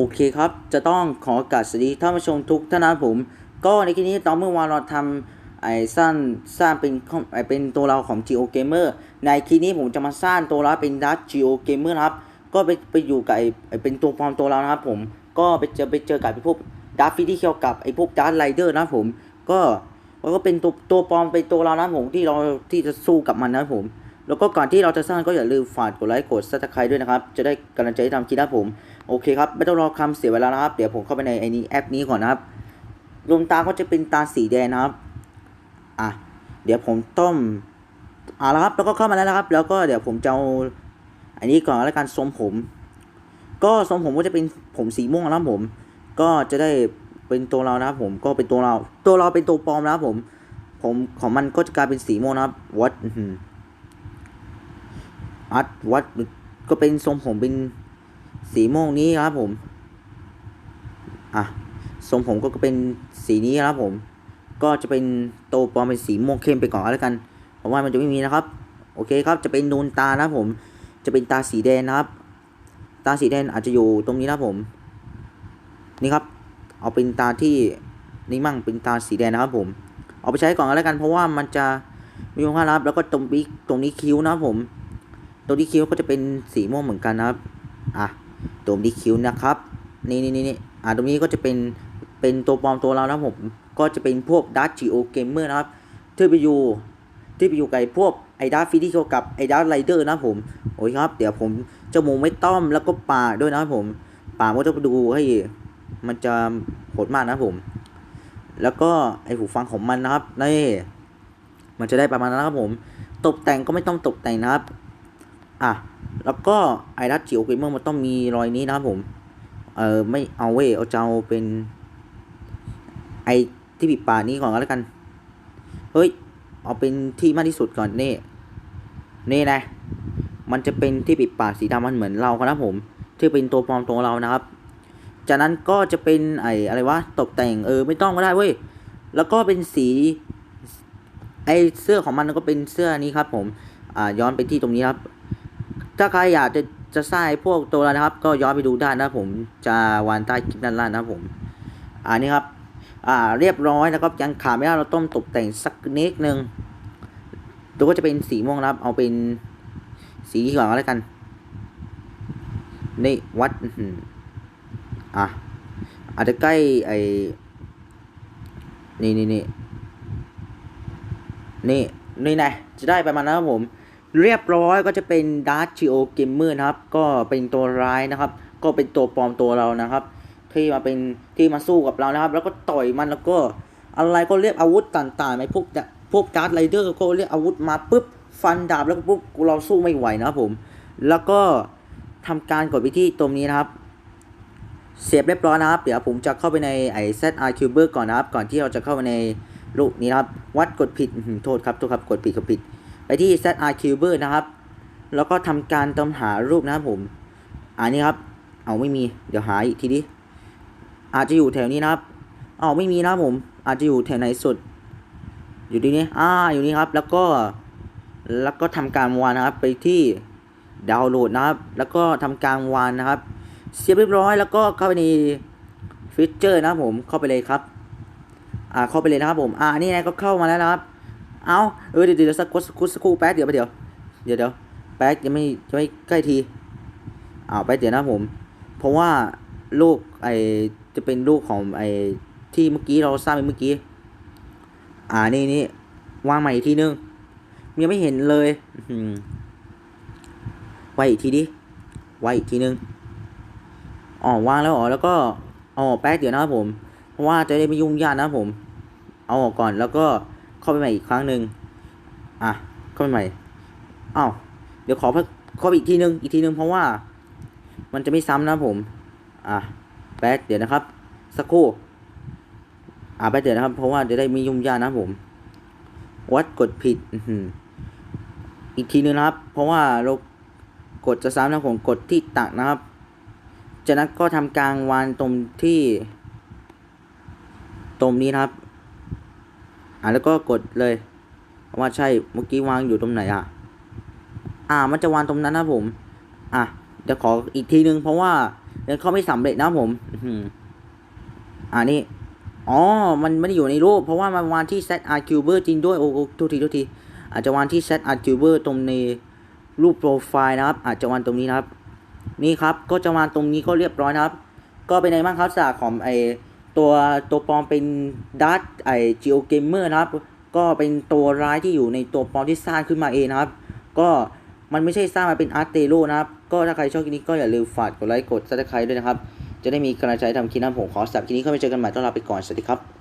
โอเคครับ จะต้องขอโอกาสสวัสดีท่านผู้ชมทุกท่านนะผม ก็ในคลิปนี้ตอนเมื่อวานเราทำไอ้สร้างสร้างเป็นไอ้เป็นตัวเราของ Geo Gamer ในคลิปนี้ผมจะมาสร้างตัวเราเป็น Dark Geo Gamer นะครับ ก็ไปไปอยู่กับไอ้เป็นตัวปลอมตัวเรานะครับผม ก็ไปเจอไปเจอกับไอ้พวกดาร์ฟิที่เกี่ยวกับไอ้พวกดาร์ r ไรเดอร์นะผม ก็แล้วก็เป็นตัวตัวปลอมเป็นตัวเรานะผมที่เราที่จะสู้กับมันนะผมแล้วก็ก่อนที่เราจะสร้างก็อย่าลืมฝากกดไลค์กดซับสไครต์ด้วยนะครับ จะได้กำลังใจทำคลิปนะผม โอเคครับ ไม่ต้องรอคำเสียเวลานะครับ เดี๋ยวผมเข้าไปในไอ้นี้แอปนี้ก่อนนะครับดวงตาก็จะเป็นตาสีแดงนะครับ อะ เดี๋ยวผมต้มอ่าแล้วครับ แล้วก็เข้ามาแล้วนะครับ แล้วก็เดี๋ยวผมจะเอาอันนี้ก่อนแล้วกันทรงผม ก็ทรงผมก็จะเป็นผมสีม่วงนะครับผม ก็จะได้เป็นตัวเรานะครับ ผม ก็เป็นตัวเรา ตัวเราเป็นตัวปลอมนะครับผม ผมของมันก็จะกลายเป็นสีม่วงนะครับ วัดหัดวัดก็เป็นทรงผมเป็น สีม่วงนี้ครับผม อะทรงผมก็เป็นสีนี้ครับผม ก็จะเป็นโตวปลอมเป็นสีม่วงเข้มไปก่อนแล้วกัน เพราะว่ามันจะไม่มีนะครับ โอเคครับ จะเป็นนูนตานะผม จะเป็นตาสีแดงนะครับ ตาสีแดงอาจจะอยู่ตรงนี้นะผม นี่ครับ เอาเป็นตาที่นี่มั่งเป็นตาสีแดงนะครับผม เอาไปใช้ก่อนแล้วกัน เพราะว่ามันจะมีคุณค่านะครับ แล้วก็ตรงนี้ตรงนี้คิ้วนะครับผม ตรงนี้คิ้วก็จะเป็นสีม่วงเหมือนกันนะครับ อะ ตรงนี้คิ้วนะครับ นี่นี่นี่นี่อะตรงนี้ก็จะเป็นเป็นตัวปลอมตัวเรานะผมก็จะเป็นพวกดัตจิโอเกมเมอร์นะครับที่ไปอยู่ที่ไปอยู่กับไอ้พวกไอ้ดัตฟิที่เกี่ยวกับไอ้ดัตไรเดอร์นะผมโอ้ยครับ เดี๋ยวผมจมูกไม่ต้อมแล้วก็ปากด้วยนะผมปากก็จะดูให้มันจะโหดมากนะผม แล้วก็ไอหูฟังของมันนะครับนี่มันจะได้ประมาณนั้นครับผม ตกแต่งก็ไม่ต้องตกแต่งนะครับ อะแล้วก็ไอรัสจิโอเกมเมอร์มันต้องมีรอยนี้นะครับผม เออไม่เอาเว้ยเอาจะเอาเป็น ไอที่ปิดปากนี้ก่อนก็แล้วกัน เฮ้ย เอาเป็นที่มากที่สุดก่อนนี่ นี่นะ มันจะเป็นที่ปิดปากสีดำมันเหมือนเราครับผม ที่เป็นตัวปลอมตัวเรานะครับ จากนั้นก็จะเป็นไออะไรวะตกแต่งเออไม่ต้องก็ได้เว้ย แล้วก็เป็นสี ไอเสื้อของมันก็เป็นเสื้อนี้ครับ ผม อ่าย้อนไปที่ตรงนี้ครับ ถ้าใครอยากจะจะสร้างพวกตัวแล้วนะครับ ก็ย้อนไปดูได้นะผมจะวานใต้คลิปด้านล่างนะผมอ่านี่ครับอ่าเรียบร้อยนะครับยังขาดไม่ได้เราต้องตกแต่งสักนิดนึงตัวก็จะเป็นสีม่วงนะครับ เอาเป็นสีก่อนก็แล้วกันนี่วัดอะอาจจะใกล้ไอ้นี่นี่นี่นี่นี่นะจะได้ประมาณนั้นครับผม เรียบร้อยก็จะเป็น Dark Geo Gamer นะครับ ก็เป็นตัวร้ายนะครับ ก็เป็นตัวปลอมตัวเรานะครับ ที่มาเป็นที่มาสู้กับเรานะครับ แล้วก็ต่อยมันแล้วก็อะไรก็เรียกอาวุธต่างๆไหมพวกพวกการ์ดไรเดอร์ก็เรียกอาวุธมาปุ๊บฟันดาบแล้วก็ปุ๊บเราสู้ไม่ไหวนะครับผม แล้วก็ทำการกดไปที่ตรงนี้นะครับเสียบเรียบร้อยนะครับ เดี๋ยวผมจะเข้าไปในไอ้ ZR Cuber ก่อนนะครับ ก่อนที่เราจะเข้าไปในลูกนี้นะครับ วัดกดผิดโทษครับโทษครับกดผิดกดผิด ไปที่ ZR Cuber นะครับ แล้วก็ทำการติมหารูปนะครับผม อันนี้ครับ เอาไม่มี เดี๋ยวหาอีกทีดิอาจจะอยู่แถวนี้นะครับ เอาไม่มีนะครับผม อาจจะอยู่แถวไหนสุด อยู่ที่นี้ อ่า อยู่นี่ครับ แล้วก็ แล้วก็ทำการวานนะครับ ไปที่ดาวน์โหลดนะครับ แล้วก็ทำการวานนะครับ เสียบเรียบร้อย แล้วก็เข้าไปในฟีเจอร์นะครับผม เข้าไปเลยครับ อ่า เข้าไปเลยนะครับผม อ่า นี่ไงก็เข้ามาแล้วนะครับ เอาเออเดี๋ยวเดี๋ยวสักสักคู่สักครู่แป๊บเดี๋ยวแป๊บเดี๋ยวเดี๋ยวเดี๋ยวแป๊บยังไม่ยังไม่ใกล้ทีอ้าวแป๊บเดี๋ยวนะผม เพราะว่าลูกไอจะเป็นลูกของไอที่เมื่อกี้เราสร้างไปเมื่อกี้ อ่านี่นี่วางใหม่อีกทีนึงยังไม่เห็นเลยอื้อหือไว้อีกทีดิไว้อีกทีนึงอ๋อวางแล้วอ๋อแล้วก็อ๋อแป๊บเดี๋ยวนะครับผม เพราะว่าจะได้ไม่ยุ่งยากนะครับผม เอาออกก่อนแล้วก็ เข้าไปใหม่อีกครั้งหนึ่งอะเข้าไปใหม่อ้าวเดี๋ยวขอเข้าไปอีกทีนึงอีกทีนึงเพราะว่า มันจะไม่ซ้ำนะผมอะแป๊บเดี๋ยวนะครับ สักครู่อะแป๊บเดี๋ยวนะครับ เพราะว่าจะได้ม่ยุ่งยากนะผม วัดกดผิดอีกทีนึงนะครับ เพราะว่าเรากดจะซ้ำนะผมกดที่ตักนะครับจากนั้นก็ทำกลางวานตรงที่ ตรงนี้นะครับ อ่าแล้วก็กดเลยว่าใช่เมื่อกี้วางอยู่ตรงไหนอะ อ่ามันจะวางตรงนั้นนะผม อะเดี๋ยวขออีกทีนึงเพราะว่าเดินเข้าไม่สำเร็จนะผมอื้อหืออ่านี่อ๋อ มันไม่ได้อยู่ในรูป เพราะว่ามันวางที่ set art cuber จริงด้วย โอ้โอ้โทษทีโทษที อาจจะวางที่ set art cuber ตรงในรูปโปรไฟล์นะครับ อาจจะวางตรงนี้นะครับ นี่ครับ ก็จะวางตรงนี้ก็เรียบร้อยนะครับ ก็เป็นไงบ้างครับจากของไอ ตัวตัวปลอมเป็นดัตไอจิโอเกมเมอร์นะครับ ก็เป็นตัวร้ายที่อยู่ในตัวปลอมที่สร้างขึ้นมาเองนะครับ ก็มันไม่ใช่สร้างมาเป็นอาร์ตเตโรนะครับ ก็ถ้าใครชอบคลิปนี้ก็อย่าลืมฝากกดไลค์กดซับสไครต์ด้วยนะครับ จะได้มีกำลังใจทำคลิปนะผมขอสับคลิปนี้เข้าไปเจอกันใหม่ต้อนรับไปก่อน สวัสดีครับ